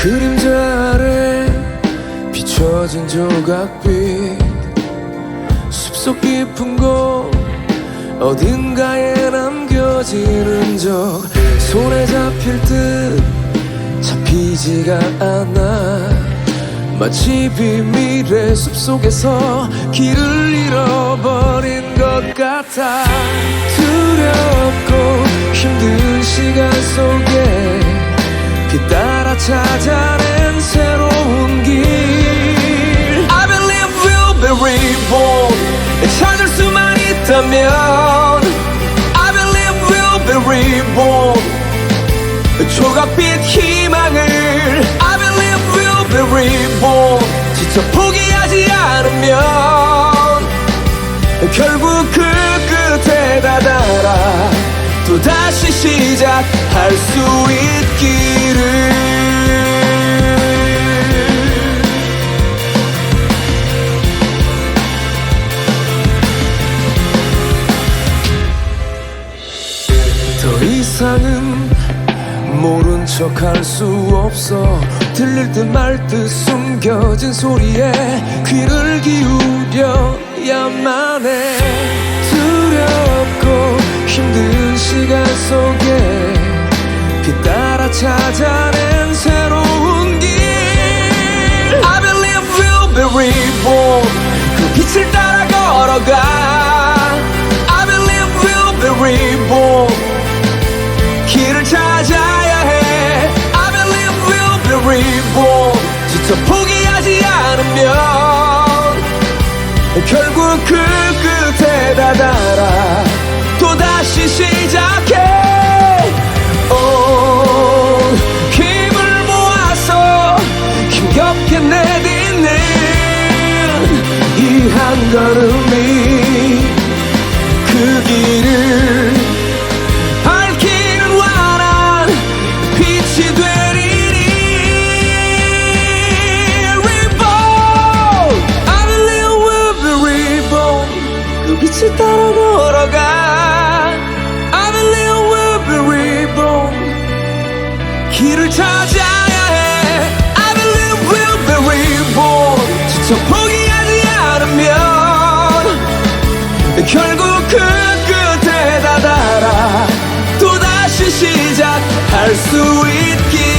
그림자 아래 비춰진 조각빛 숲속 깊은 곳 어딘가에 남겨지는 적 손에 잡힐 듯 잡히지가 않아. 마치 비밀의 숲속에서 길을 잃어버린 것 같아. 두렵고 있다면 I believe we'll be reborn 조각빛 희망을 I believe we'll be reborn 지쳐 포기하지 않으면 결국 그 끝에 다다라 또다시 시작할 수 있기를 더 이상은 모른 척 할 수 없어. 들릴 듯 말 듯 숨겨진 소리에 귀를 기울여야만 해. 두렵고 힘든 시간 속에 뒤따라 찾아낸 새로운 길. I believe we'll be reborn. 그 빛을 따라 걸어가 걸음이 그 길을 밝히는 환한 빛이 되리니 Reborn I believe we'll be reborn 그 빛을 따라 걸어가 with you.